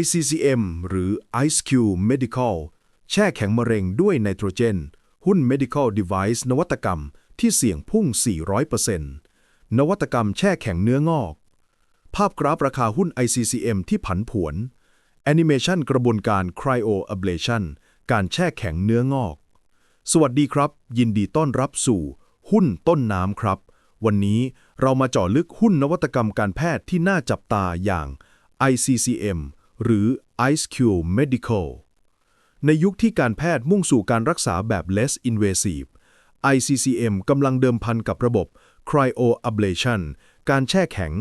ICCM หรือ IceQ Medical แช่แข็งมะเร็งด้วยไนโตรเจน หุ้น Medical Device นวัตกรรมที่เสี่ยงพุ่ง 400%นวัตกรรมแช่แข็งเนื้องอก ภาพกราฟราคาหุ้น ICCM ที่ผันผวนแอนิเมชันกระบวนการ Cryoablation การแช่แข็งเนื้องอก สวัสดีครับ ยินดีต้อนรับสู่ หุ้นต้นน้ำครับ วันนี้เรามาเจาะลึกหุ้นนวัตกรรมการแพทย์ที่น่าจับตาอย่าง ICCM หรือ IceQ Medical ในยุคที่การแพทย์มุ่งสู่การรักษาแบบ less invasive ICCM กำลังเดิมพันกับระบบ Cryoablation การแช่แข็ง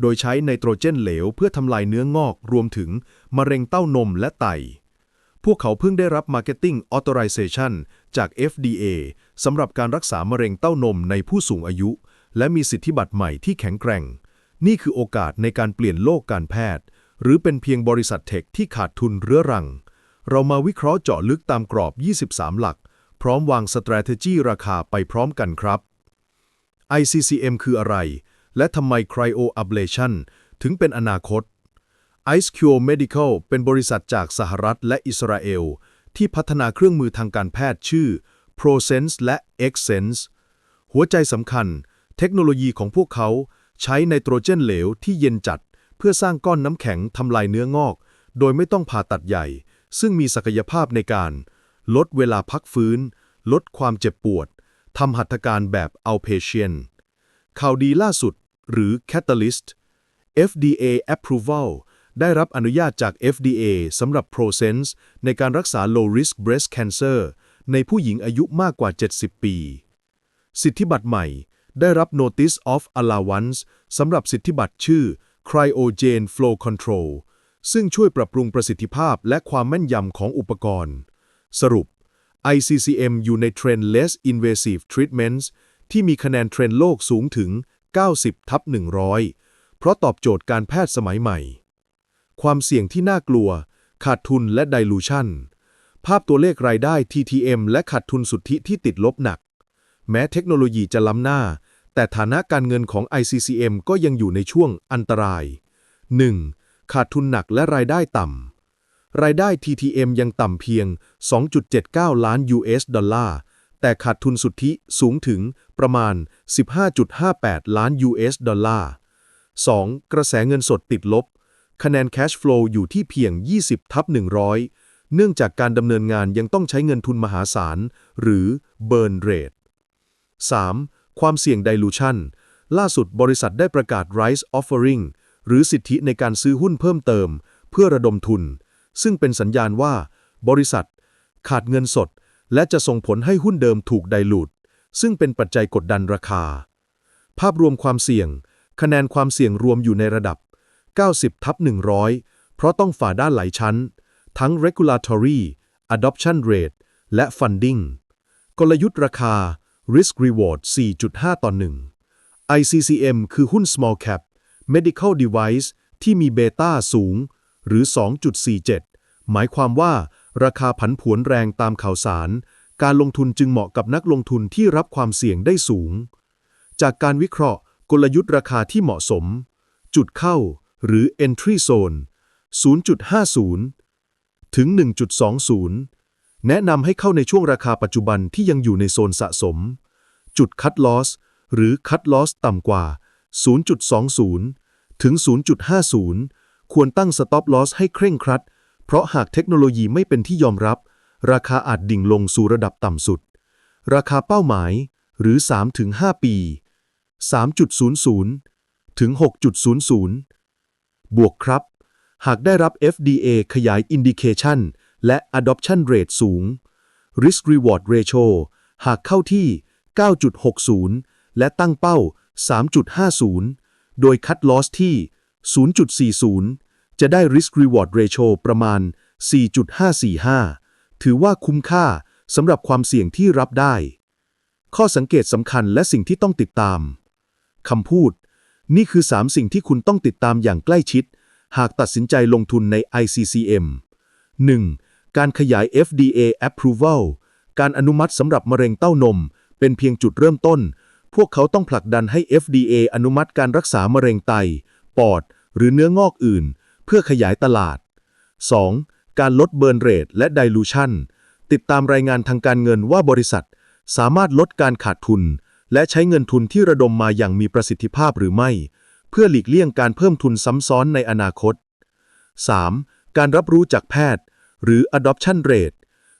โดยใช้ไนโตรเจนเหลวเพื่อทำลายเนื้องอกรวมถึง มะเร็งเต้านมและไต พวกเขาเพิ่งได้รับ Marketing Authorization จาก FDA สำหรับการรักษามะเร็งเต้านมในผู้สูงอายุ และมีสิทธิบัตรใหม่ที่แข็งแกร่ง นี่คือโอกาสในการเปลี่ยนโลกการแพทย์ หรือเป็นเพียงบริษัทเทคที่ขาดทุนเรื้อรัง เรามาวิเคราะห์เจาะลึกตามกรอบ 23 หลัก พร้อมวาง strategy ราคาไปพร้อมกันครับ ICCM คืออะไร และทำไม Cryoablation ถึงเป็นอนาคต IceCure Medical เป็นบริษัทจากสหรัฐและอิสราเอล ที่พัฒนาเครื่องมือทางการแพทย์ชื่อ ProSense และ XSense หัวใจสำคัญ เทคโนโลยีของพวกเขาใช้ไนโตรเจนเหลวที่เย็นจัด เพื่อสร้างก้อนน้ำแข็งทำลายเนื้องอก โดยไม่ต้องผ่าตัดใหญ่ ซึ่งมีศักยภาพในการ ลดเวลาพักฟื้น ลดความเจ็บปวดทำหัตถการแบบ outpatient ข่าวดีล่าสุด หรือ Catalyst FDA approval ได้รับอนุญาตจาก FDA สำหรับ ProSense ในการรักษา low risk breast cancer ในผู้หญิงอายุมากกว่า 70 ปี สิทธิบัตรใหม่ ได้รับ Notice of Allowance สำหรับสิทธิบัตรชื่อ Cryogen Flow Control ซึ่งช่วยปรับปรุงประสิทธิภาพและความแม่นยำของอุปกรณ์ สรุป ICCM อยู่ในเทรน less invasive treatments ที่มีคะแนนเทรนโลกสูงถึง 90 ทับ 100 เพราะตอบโจทย์การแพทย์สมัยใหม่ ความเสี่ยงที่น่ากลัว ขาดทุนและ dilution ภาพตัวเลขรายได้ TTM และขาดทุนสุทธิที่ติดลบหนัก แม้เทคโนโลยีจะล้ำหน้า แต่ฐานะการเงินของ ICCM ก็ยังอยู่ในช่วงอันตราย 1. ขาดทุนหนักและรายได้ต่ำ รายได้ TTM ยังต่ำเพียง 2.79 ล้าน US ดอลลาร์ แต่ขาดทุนสุทธิสูงถึงประมาณ 15.58 ล้าน US ดอลลาร์ 2. กระแสเงินสดติดลบ คะแนน cash flow อยู่ที่เพียง 20 ทับ 100 เนื่องจากการดำเนินงานยังต้องใช้เงินทุนมหาศาล หรือ burn rate 3. ความเสี่ยง dilution ล่าสุดบริษัทได้ประกาศ rights offering หรือสิทธิในการซื้อหุ้นเพิ่มเติม เพื่อระดมทุน ซึ่งเป็นสัญญาณว่า บริษัท ขาดเงินสด และจะส่งผลให้หุ้นเดิมถูกไดลูดซึ่งเป็นปัจจัยกดดันราคา ภาพรวมความเสี่ยง คะแนนความเสี่ยงรวมอยู่ในระดับ 90ทับ100 เพราะต้องฝ่าด้านหลายชั้น ทั้ง regulatory adoption rate และ funding กลยุทธ์ราคา risk reward 4.5 ต่อ 1 ICCM คือหุ้น small cap medical device ที่มีเบต้าสูง หรือ 2.47 หมายความว่า ราคาผันผวนแรงตามข่าวสาร การลงทุนจึงเหมาะกับนักลงทุนที่รับความเสี่ยงได้สูง จากการวิเคราะห์กลยุทธ์ราคาที่เหมาะสม จุดเข้า หรือ entry zone 0.50 ถึง 1.20 แนะนำให้เข้าในช่วงราคาปัจจุบันที่ยังอยู่ในโซนสะสม จุดคัดลอสหรือคัดลอสต่ำกว่า 0.20 ถึง 0.50 ควรตั้งสต็อปลอสให้เคร่งครัด เพราะหากเทคโนโลยีไม่เป็นที่ยอมรับ ราคาอาจดิ่งลงสู่ระดับต่ำสุด ราคาเป้าหมายหรือ 3-5 ปี 3.00 ถึง 6.00 บวกครับ หากได้รับ FDA ขยาย Indication และ Adoption Rate สูง Risk Reward Ratio หากเข้าที่ 9.60 และตั้งเป้า 3.50 โดยคัดลอสที่ 0.40 จะได้ Risk Reward Ratio ประมาณ 4.545 ถือว่าคุ้มค่าสำหรับความเสี่ยงที่รับได้ ข้อสังเกตสำคัญและสิ่งที่ต้องติดตาม คำพูด นี่คือ 3 สิ่งที่คุณต้องติดตามอย่างใกล้ชิด หากตัดสินใจลงทุนใน ICCM 1. การขยาย FDA approval การอนุมัติสำหรับมะเร็งเต้านม เป็นเพียงจุดเริ่มต้น พวกเขาต้องผลักดันให้ FDA อนุมัติการรักษามะเร็งไต ปอด หรือเนื้องอกอื่น เพื่อขยายตลาด 2. การลดเบิร์นเรทและ dilution ติดตามรายงานทางการเงินว่าบริษัท สามารถลดการขาดทุน และใช้เงินทุนที่ระดมมาอย่างมีประสิทธิภาพหรือไม่ เพื่อหลีกเลี่ยงการเพิ่มทุนซ้ำซ้อนในอนาคต 3. การรับรู้จากแพทย์ หรือ adoption rate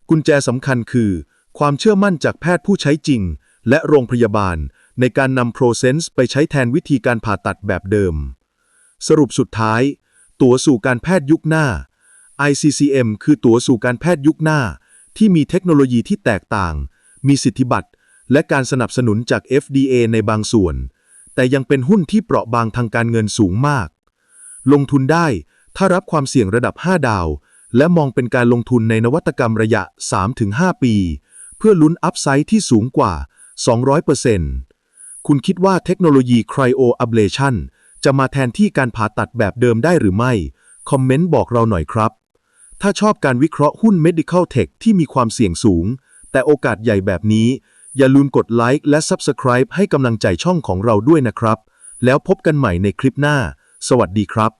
กุญแจสำคัญคือ ความเชื่อมั่นจากแพทย์ผู้ใช้จริง และโรงพยาบาล ในการนำ ProSense ไปใช้แทนวิธีการผ่าตัดแบบเดิม สรุปสุดท้าย ตั๋วสู่การแพทย์ยุคหน้า ICCM คือตั๋วสู่การแพทย์ยุคหน้า ที่มีเทคโนโลยีที่แตกต่าง มีสิทธิบัตร และการสนับสนุนจาก FDA ในบางส่วน แต่ยังเป็นหุ้นที่เปราะบางทางการเงินสูงมาก ลงทุนได้ถ้ารับความเสี่ยงระดับ 5 ดาว และมองเป็นการลงทุนในนวัตกรรมระยะ 3-5 ปี เพื่อลุ้นอัพไซด์ที่สูงกว่า 200%คุณคิดว่าเทคโนโลยี Cryo Ablation จะมาแทนที่การผ่าตัดแบบเดิมได้หรือไม่ คอมเมนต์บอกเราหน่อยครับ ถ้าชอบการวิเคราะห์หุ้น Medical Tech ที่มีความเสี่ยงสูง แต่โอกาสใหญ่แบบนี้ อย่าลืมกดไลค์และ Subscribe ให้กำลังใจช่องของเราด้วยนะครับ แล้วพบกันใหม่ในคลิปหน้า สวัสดีครับ